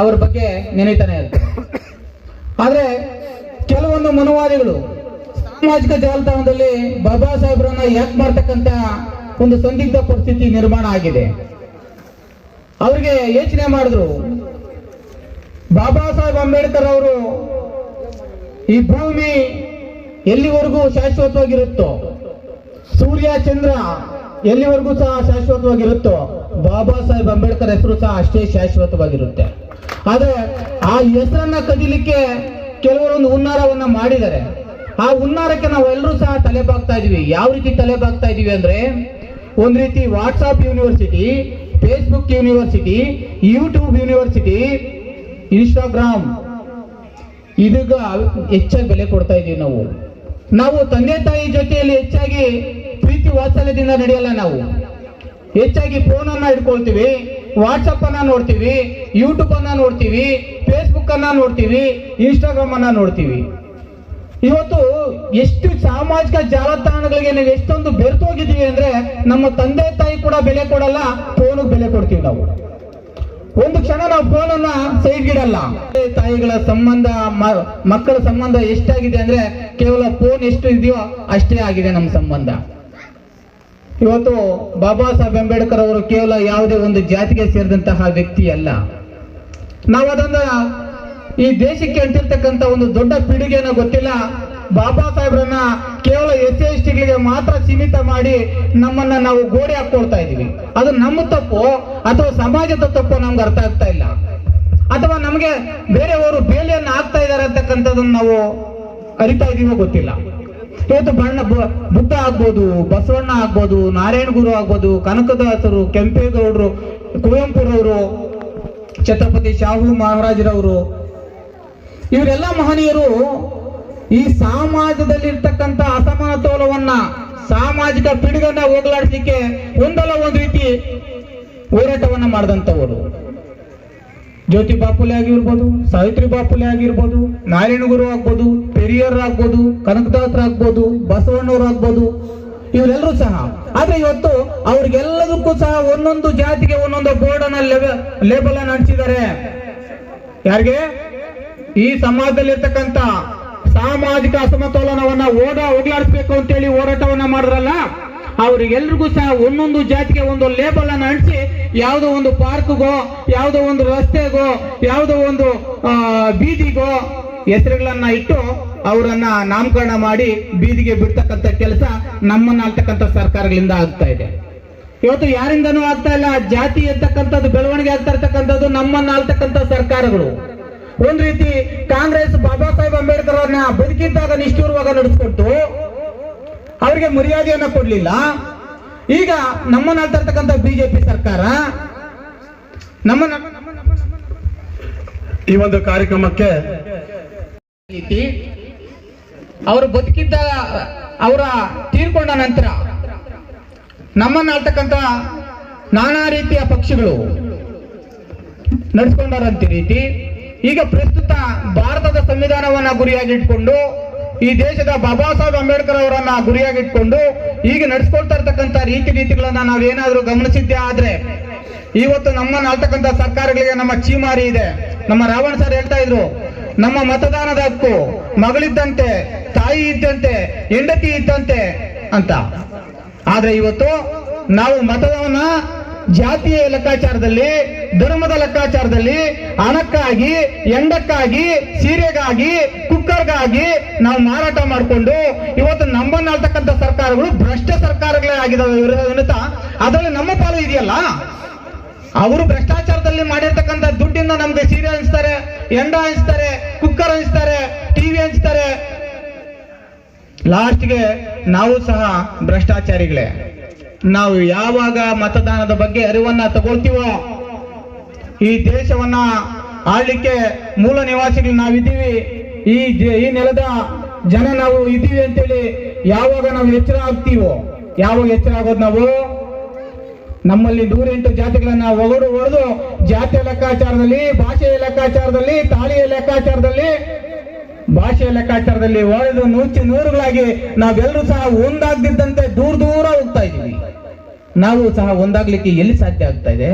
ಅವ್ರ ಬಗ್ಗೆ ನೆನೀತಾನೆ ಇರ್ತಾರೆ. ಆದ್ರೆ ಕೆಲವೊಂದು ಮನುವಾದಿಗಳು ಸಾಮಾಜಿಕ ಜಾಲತಾಣದಲ್ಲಿ ಬಾಬಾ ಸಾಹೇಬ್ರನ್ನ ಯಾಕೆ ಮಾಡ್ತಕ್ಕಂತ ಒಂದು ಸಂದಿಗ್ಧ ಪರಿಸ್ಥಿತಿ ನಿರ್ಮಾಣ ಆಗಿದೆ. ಅವ್ರಿಗೆ ಯೋಚನೆ ಮಾಡಿದ್ರು, ಬಾಬಾ ಸಾಹೇಬ್ ಅಂಬೇಡ್ಕರ್ ಅವರು ಈ ಭೂಮಿ ಎಲ್ಲಿವರೆಗೂ ಶಾಶ್ವತವಾಗಿರುತ್ತೋ, ಸೂರ್ಯ, ಚಂದ್ರ ಎಲ್ಲಿವರೆಗೂ ಸಹ ಶಾಶ್ವತವಾಗಿರುತ್ತೋ ಬಾಬಾ ಸಾಹೇಬ್ ಅಂಬೇಡ್ಕರ್ ಹೆಸರು ಸಹ ಅಷ್ಟೇ ಶಾಶ್ವತವಾಗಿರುತ್ತೆ. ಆದ್ರೆ ಆ ಹೆಸರನ್ನ ಕದಿಲಿಕ್ಕೆ ಕೆಲವರೊಂದು ಹುನ್ನಾರವನ್ನ ಮಾಡಿದ್ದಾರೆ. ಆ ಹುನ್ನಾರಕ್ಕೆ ನಾವು ಎಲ್ಲರೂ ಸಹ ತಲೆ ಬಾಗ್ತಾ ಇದೀವಿ. ಯಾವ ರೀತಿ ತಲೆ ಬಾಗ್ತಾ ಇದೀವಿ ಅಂದ್ರೆ ಒಂದ್ ರೀತಿ WhatsApp university Facebook university YouTube university Instagram ಇದೀಗ ಹೆಚ್ಚಾಗಿ ಬೆಲೆ ಕೊಡ್ತಾ ಇದೀವಿ ನಾವು. ನಾವು ತಂದೆ ತಾಯಿ ಜೊತೆಯಲ್ಲಿ ಹೆಚ್ಚಾಗಿ ಪ್ರೀತಿ ವಾತ್ಸಲ್ಯದಿಂದ ನಡೆಯಲ್ಲ ನಾವು. ಹೆಚ್ಚಾಗಿ ಫೋನ್ ಅನ್ನ ಇಟ್ಕೊಳ್ತೀವಿ ವಾಟ್ಸಪ್ ಅನ್ನ ನೋಡ್ತೀವಿ ಯೂಟ್ಯೂಬನ್ನು ನೋಡ್ತೀವಿ ಫೇಸ್ಬುಕ್ಕನ್ನು ನೋಡ್ತೀವಿ ಇನ್ಸ್ಟಾಗ್ರಾಮನ್ನು ನೋಡ್ತೀವಿ. ಇವತ್ತು ಎಷ್ಟು ಸಾಮಾಜಿಕ ಜಾಲತಾಣಗಳಿಗೆ ನಾವು ಎಷ್ಟೊಂದು ಬೆರೆತು ಹೋಗಿದ್ದೀವಿ ಅಂದ್ರೆ ನಮ್ಮ ತಂದೆ ತಾಯಿ ಕೂಡ ಬೆಲೆ ಕೊಡಲ್ಲ, ಫೋನಿಗೆ ಬೆಲೆ ಕೊಡ್ತೀವಿ ನಾವು. ಒಂದು ಕ್ಷಣ ನಾವು ಫೋನನ್ನ ಸೈಡ್ ಇಡಲ್ಲ. ತಂದೆ ತಾಯಿಗಳ ಸಂಬಂಧ ಮಕ್ಕಳ ಸಂಬಂಧ ಎಷ್ಟಾಗಿದೆ ಅಂದ್ರೆ ಕೇವಲ ಫೋನ್ ಎಷ್ಟು ಇದೆಯೋ ಅಷ್ಟೇ ಆಗಿದೆ ನಮ್ಮ ಸಂಬಂಧ. ಇವತ್ತು ಬಾಬಾ ಸಾಹೇಬ್ ಅಂಬೇಡ್ಕರ್ ಅವರು ಕೇವಲ ಯಾವುದೇ ಒಂದು ಜಾತಿಗೆ ಸೇರಿದಂತಹ ವ್ಯಕ್ತಿ ಅಲ್ಲ ನಾವು ಅದನ್ನ ಈ ದೇಶಕ್ಕೆ ಅಂಟಿರ್ತಕ್ಕಂಥ ಒಂದು ದೊಡ್ಡ ಪೀಳಿಗೆನ ಗೊತ್ತಿಲ್ಲ. ಬಾಬಾ ಸಾಹೇಬ್ರನ್ನ ಕೇವಲ ಎಸ್ ಎಸ್ ಟಿಗಳಿಗೆ ಮಾತ್ರ ಸೀಮಿತ ಮಾಡಿ ನಮ್ಮನ್ನ ನಾವು ಗೋಡೆ ಹಾಕೊಳ್ತಾ ಇದೀವಿ ಅದು ನಮ್ಮ ತಪ್ಪು ಅಥವಾ ಸಮಾಜದ ತಪ್ಪು ನಮ್ಗೆ ಅರ್ಥ ಆಗ್ತಾ ಇಲ್ಲ. ಅಥವಾ ನಮಗೆ ಬೇರೆಯವರು ಬೇಲಿಯನ್ನು ಹಾಕ್ತಾ ಇದ್ದಾರೆ ಅಂತಕ್ಕಂಥದ್ದನ್ನ ನಾವು ಅರಿತಾ ಇದೀವೋ ಗೊತ್ತಿಲ್ಲ. ಇವತ್ತು ಬಣ್ಣ ಬುದ್ಧ ಆಗ್ಬೋದು, ಬಸವಣ್ಣ ಆಗ್ಬೋದು, ನಾರಾಯಣ ಗುರು ಆಗ್ಬೋದು, ಕನಕದಾಸರು, ಕೆಂಪೇಗೌಡರು, ಕುವೆಂಪುರವರು, ಛತ್ರಪತಿ ಶಾಹು ಮಹಾರಾಜರವರು, ಇವರೆಲ್ಲ ಮಹನೀಯರು ಈ ಸಮಾಜದಲ್ಲಿರ್ತಕ್ಕಂಥ ಅಸಮತೋಲವನ್ನ ಸಾಮಾಜಿಕ ಪಿಡುಗನ್ನ ಹೋಗಲಾಡಿಸಲಿಕ್ಕೆ ಒಂದಲ್ಲ ಒಂದು ರೀತಿ ಹೋರಾಟವನ್ನ ಮಾಡಿದಂಥವರು. ಜ್ಯೋತಿ ಬಾಪುಲೆ ಆಗಿರ್ಬೋದು, ಸಾವಿತ್ರಿ ಬಾಪುಲೆ ಆಗಿರ್ಬೋದು, ನಾರಾಯಣ ಗುರು ಆಗ್ಬೋದು ಪೆರಿಯರ್ ಆಗ್ಬೋದು, ಕನಕದಾಸರ ಆಗ್ಬೋದು, ಬಸವಣ್ಣವ್ರು ಆಗ್ಬೋದು ಇವರೆಲ್ಲರೂ ಸಹ. ಆದ್ರೆ ಇವತ್ತು ಅವ್ರಿಗೆಲ್ಲದಕ್ಕೂ ಸಹ ಒಂದೊಂದು ಜಾತಿಗೆ ಒಂದೊಂದು ಬೋರ್ಡ್ ಅನ್ನ ಲೇಬಲ್ ಅನ್ನ ಅಂಟಿಸಿದ್ದಾರೆ ಯಾರಿಗೆ? ಈ ಸಮಾಜದಲ್ಲಿರ್ತಕ್ಕಂಥ ಸಾಮಾಜಿಕ ಅಸಮತೋಲನವನ್ನ ಓಡ ಹೋಗ್ಲಾಡಿಸ್ಬೇಕು ಅಂತೇಳಿ ಹೋರಾಟವನ್ನ ಮಾಡಿದ್ರಲ್ಲ, ಅವ್ರಿಗೆಲ್ರಿಗೂ ಸಹ ಒಂದೊಂದು ಜಾತಿಗೆ ಒಂದು ಲೇಬಲ್ ಅನ್ನ ಅಂಟಿಸಿ ಯಾವುದೋ ಒಂದು ಪಾರ್ಕ್ಗೋ ಯಾವುದೋ ಒಂದು ರಸ್ತೆಗೋ, ಯಾವುದೋ ಒಂದು ಬೀದಿಗೋ ಹೆಸರುಗಳನ್ನ ಇಟ್ಟು ಅವರನ್ನ ನಾಮಕರಣ ಮಾಡಿ ಬೀದಿಗೆ ಬಿಡ್ತಕ್ಕಂಥ ಕೆಲಸ ನಮ್ಮನ್ನ ಆಳ್ತಕ್ಕಂಥ ಸರ್ಕಾರಗಳಿಂದ ಆಗ್ತಾ ಇದೆ. ಇವತ್ತು ಯಾರಿಂದನೂ ಆಗ್ತಾ ಇಲ್ಲ. ಜಾತಿ ಅಂತಕ್ಕಂಥದ್ದು, ಬೆಳವಣಿಗೆ ಆಗ್ತಾ ಇರ್ತಕ್ಕಂಥದ್ದು ನಮ್ಮನ್ನ ಆಳ್ತಕ್ಕಂಥ ಸರ್ಕಾರಗಳು. ಒಂದ್ ರೀತಿ ಕಾಂಗ್ರೆಸ್ ಬಾಬಾ ಸಾಹೇಬ್ ಅಂಬೇಡ್ಕರ್ ಅವ್ರನ್ನ ಬದುಕಿದ್ದಾಗ ನಿಷ್ಠೂರವಾಗ ನಡೆಸ್ಕೊಟ್ಟು ಅವರಿಗೆ ಮರ್ಯಾದೆಯನ್ನ ಕೊಡ್ಲಿಲ್ಲ. ಈಗ ನಮ್ಮನ್ನ ಇರ್ತಕ್ಕಂಥ ಬಿಜೆಪಿ ಸರ್ಕಾರ ನಮ್ಮ ಈ ಒಂದು ಕಾರ್ಯಕ್ರಮಕ್ಕೆ ರೀತಿ ಅವರು ಬದುಕಿದ್ದ, ಅವರ ತೀರ್ಕೊಂಡ ನಂತರ ನಮ್ಮನ್ನ ಆಳ್ತಕ್ಕಂತ ನಾನಾ ರೀತಿಯ ಪಕ್ಷಿಗಳು ನಡೆಸ್ಕೊಂಡಾರಂತ ರೀತಿ. ಈಗ ಪ್ರಸ್ತುತ ಭಾರತದ ಸಂವಿಧಾನವನ್ನ ಗುರಿಯಾಗಿಟ್ಕೊಂಡು, ಈ ದೇಶದ ಬಾಬಾ ಸಾಹೇಬ್ ಅಂಬೇಡ್ಕರ್ ಅವರನ್ನ ಗುರಿಯಾಗಿಟ್ಕೊಂಡು ಈಗ ನಡೆಸ್ಕೊಳ್ತಾ ಇರ್ತಕ್ಕಂಥ ರೀತಿ ನೀತಿಗಳನ್ನ ನಾವೇನಾದ್ರೂ ಗಮನಿಸಿದ್ದೆ ಆದ್ರೆ, ಇವತ್ತು ನಮ್ಮನ್ನ ಆಳ್ತಕ್ಕಂಥ ಸರ್ಕಾರಗಳಿಗೆ ನಮ್ಮ ಚೀಮಾರಿ ಇದೆ. ನಮ್ಮ ರಾವಣ ಸರ್ ಹೇಳ್ತಾ ಇದ್ರು ನಮ್ಮ ಮತದಾನದ ಹಕ್ಕು ಮಗಳಿದ್ದಂತೆ, ತಾಯಿ ಇದ್ದಂತೆ, ಹೆಂಡತಿ ಇದ್ದಂತೆ ಅಂತ. ಆದ್ರೆ ಇವತ್ತು ನಾವು ಮತದಾನ ಜಾತಿಯ ಲೆಕ್ಕಾಚಾರದಲ್ಲಿ, ಧರ್ಮದ ಲೆಕ್ಕಾಚಾರದಲ್ಲಿ ಹಣಕ್ಕಾಗಿ ಎಂಡಕ್ಕಾಗಿ ಸೀರೆಗಾಗಿ, ಕುಕ್ಕರ್ಗಾಗಿ ನಾವು ಮಾರಾಟ ಮಾಡಿಕೊಂಡು ಇವತ್ತು ನಮ್ಮನ್ನ ಸರ್ಕಾರಗಳು ಭ್ರಷ್ಟ ಸರ್ಕಾರಗಳೇ ಆಗಿದಾವೆ ಅದರಲ್ಲಿ ನಮ್ಮ ಪಾಲು ಇದೆಯಲ್ಲ? ಅವರು ಭ್ರಷ್ಟಾಚಾರದಲ್ಲಿ ಮಾಡಿರ್ತಕ್ಕಂಥ ದುಡ್ಡಿಂದ ನಮ್ಗೆ ಸೀರೆ ಹಂಚ್ತಾರೆ ಎಂಡ ಹಂಚ್ತಾರೆ, ಕುಕ್ಕರ್ ಹಂಚ್ತಾರೆ, ಟಿವಿ ಹಂಚ್ತಾರೆ. ಲಾಸ್ಟ್ಗೆ ನಾವು ಸಹ ಭ್ರಷ್ಟಾಚಾರಿಗಳೇ. ನಾವು ಯಾವಾಗ ಮತದಾನದ ಬಗ್ಗೆ ಅರಿವನ್ನ ತಗೊಳ್ತೀವೋ, ಈ ದೇಶವನ್ನ ಆಳ್ಲಿಕ್ಕೆ ಮೂಲ ನಿವಾಸಿಗಳು ನಾವಿದ್ದೀವಿ. ಈ ಈ ನೆಲದ ಜನ ನಾವು ಇದ್ದೀವಿ ಅಂತೇಳಿ ಯಾವಾಗ ನಾವು ಎಚ್ಚರ ಆಗ್ತೀವೋ, ಯಾವಾಗ ಎಚ್ಚರ ಆಗೋದು ನಾವು? ನಮ್ಮಲ್ಲಿ ನೂರೆಂಟು ಜಾತಿಗಳನ್ನ ಒಗಡು ಹೊಡೆದು ಜಾತಿಯ ಲೆಕ್ಕಾಚಾರದಲ್ಲಿ, ಭಾಷೆಯ ಲೆಕ್ಕಾಚಾರದಲ್ಲಿ, ತಾಳಿಯ ಲೆಕ್ಕಾಚಾರದಲ್ಲಿ, ಭಾಷೆಯ ಲೆಕ್ಕಾಚಾರದಲ್ಲಿ ಒಡೆದು ನೂಚಿ ನೂರುಗಳಾಗಿ ನಾವೆಲ್ಲರೂ ಸಹ ಒಂದಾಗದಿದ್ದಂತೆ ದೂರ ದೂರ ಹೋಗ್ತಾ ಇದ್ದೀವಿ. ನಾವು ಸಹ ಒಂದಾಗ್ಲಿಕ್ಕೆ ಎಲ್ಲಿ ಸಾಧ್ಯ ಆಗ್ತಾ ಇದೆ?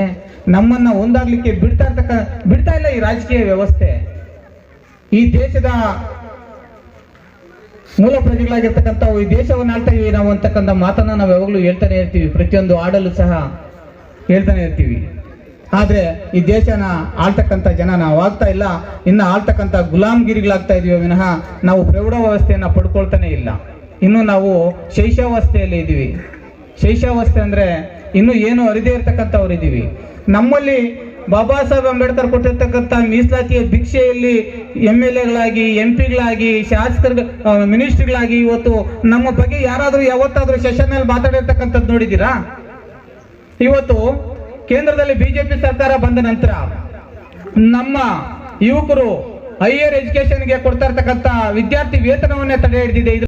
ನಮ್ಮನ್ನ ಒಂದಾಗ್ಲಿಕ್ಕೆ ಬಿಡ್ತಾ ಇರ್ತಕ್ಕ, ಬಿಡ್ತಾ ಇಲ್ಲ ಈ ರಾಜಕೀಯ ವ್ಯವಸ್ಥೆ. ಈ ದೇಶದ ಮೂಲ ಪ್ರಜೆಗಳಾಗಿರ್ತಕ್ಕಂಥ ಈ ದೇಶವನ್ನು ಆಳ್ತಾ ಇದೀವಿ ನಾವು ಅಂತಕ್ಕಂಥ ಮಾತನ್ನ ನಾವು ಯಾವಾಗಲೂ ಹೇಳ್ತಾನೆ ಇರ್ತೀವಿ. ಪ್ರತಿಯೊಂದು ಆಡಲು ಸಹ ಹೇಳ್ತಾನೆ ಇರ್ತೀವಿ. ಆದರೆ ಈ ದೇಶನ ಆಳ್ತಕ್ಕಂಥ ಜನ ನಾವು ಆಗ್ತಾ ಇಲ್ಲ. ಇನ್ನು ಆಳ್ತಕ್ಕಂಥ ಗುಲಾಮ್ಗಿರಿಗಳಾಗ್ತಾ ಇದೀವಿ ವಿನಃ ನಾವು ಪ್ರೌಢ ವ್ಯವಸ್ಥೆಯನ್ನ ಪಡ್ಕೊಳ್ತಾನೆ ಇಲ್ಲ. ಇನ್ನು ನಾವು ಶೈಶಾವಸ್ಥೆಯಲ್ಲಿ ಇದ್ದೀವಿ. ಶೈಶಾವಸ್ಥೆ ಅಂದ್ರೆ ಇನ್ನು ಏನು ಅರಿದೇ ಇರ್ತಕ್ಕಂಥವ್ರು ಇದ್ದೀವಿ. ನಮ್ಮಲ್ಲಿ ಬಾಬಾ ಸಾಹೇಬ್ ಅಂಬೇಡ್ಕರ್ ಕೊಟ್ಟಿರ್ತಕ್ಕಂಥ ಮೀಸಲಾತಿಯ ಭಿಕ್ಷೆಯಲ್ಲಿ ಎಂ ಎಲ್ ಎಗಳಾಗಿ, ಎಂ ಪಿಗಳಾಗಿ ಶಾಸಕರ ಮಿನಿಸ್ಟ್ರಿಗಳಾಗಿ ಇವತ್ತು ನಮ್ಮ ಬಗ್ಗೆ ಯಾರಾದರೂ ಯಾವತ್ತಾದ್ರೂ ಸೆಷನ್ನಲ್ಲಿ ಮಾತಾಡಿರ್ತಕ್ಕಂಥದ್ದು ನೋಡಿದ್ದೀರಾ? ಇವತ್ತು ಕೇಂದ್ರದಲ್ಲಿ ಬಿಜೆಪಿ ಸರ್ಕಾರ ಬಂದ ನಂತರ ನಮ್ಮ ಯುವಕರು ಹೈಯರ್ ಎಜುಕೇಶನ್ಗೆ ಕೊಡ್ತಾ ಇರ್ತಕ್ಕಂಥ ವಿದ್ಯಾರ್ಥಿ ವೇತನವನ್ನೇ ತಡೆ ಹಿಡಿದಿದೆ.